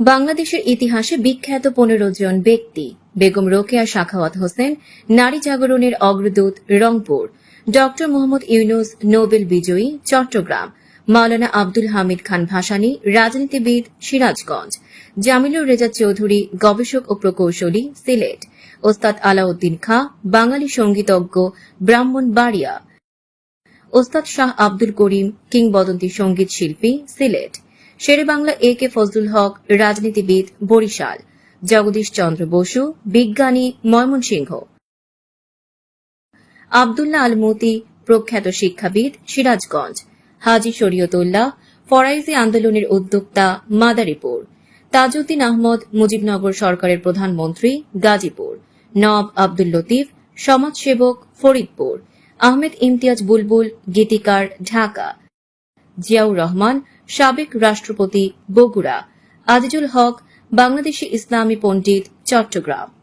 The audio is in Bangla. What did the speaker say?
বাংলাদেশের ইতিহাসে বিখ্যাত পনেরো জন ব্যক্তি, বেগম রোকেয়া, শাখাওয়াত হোসেন, নারী জাগরণের অগ্রদূত, রংপুর, ডক্টর মোহাম্মদ ইউনুস, নোবেল বিজয়ী, চট্টগ্রাম, মাওলানা আব্দুল হামিদ খান ভাসানী, রাজনীতিবিদ সিরাজগঞ্জ, জামিলুর রেজা চৌধুরী, গবেষক ও প্রকৌশলী সিলেট, ওস্তাদ আলাউদ্দিন খাঁ, বাঙালি সঙ্গীতজ্ঞ ব্রাহ্মণবাড়িয়া ওস্তাদ শাহ আব্দুল করিম, কিংবদন্তি সংগীত শিল্পী সিলেট। শেরে বাংলা এ কে ফজলুল হক, রাজনীতিবিদ বরিশাল। জগদীশ চন্দ্র বসু, বিজ্ঞানী ময়মনসিংহ আবদুল্লাহ আল মতি, প্রখ্যাত শিক্ষাবিদ সিরাজগঞ্জ। হাজি শরীয়তুল্লাহ, ফরাইজি আন্দোলনের উদ্যোক্তা মাদারীপুর। তাজউদ্দিন আহমদ, মুজিবনগর সরকারের প্রধানমন্ত্রী গাজীপুর। নব আব্দুল লতিফ, সমাজসেবক ফরিদপুর। আহমেদ ইমতিয়াজ বুলবুল, গীতিকার ঢাকা। জিয়াউর রহমান সাবেক রাষ্ট্রপতি বগুড়া আজিজুল হক বাংলাদেশি ইসলামী পণ্ডিত চট্টগ্রাম।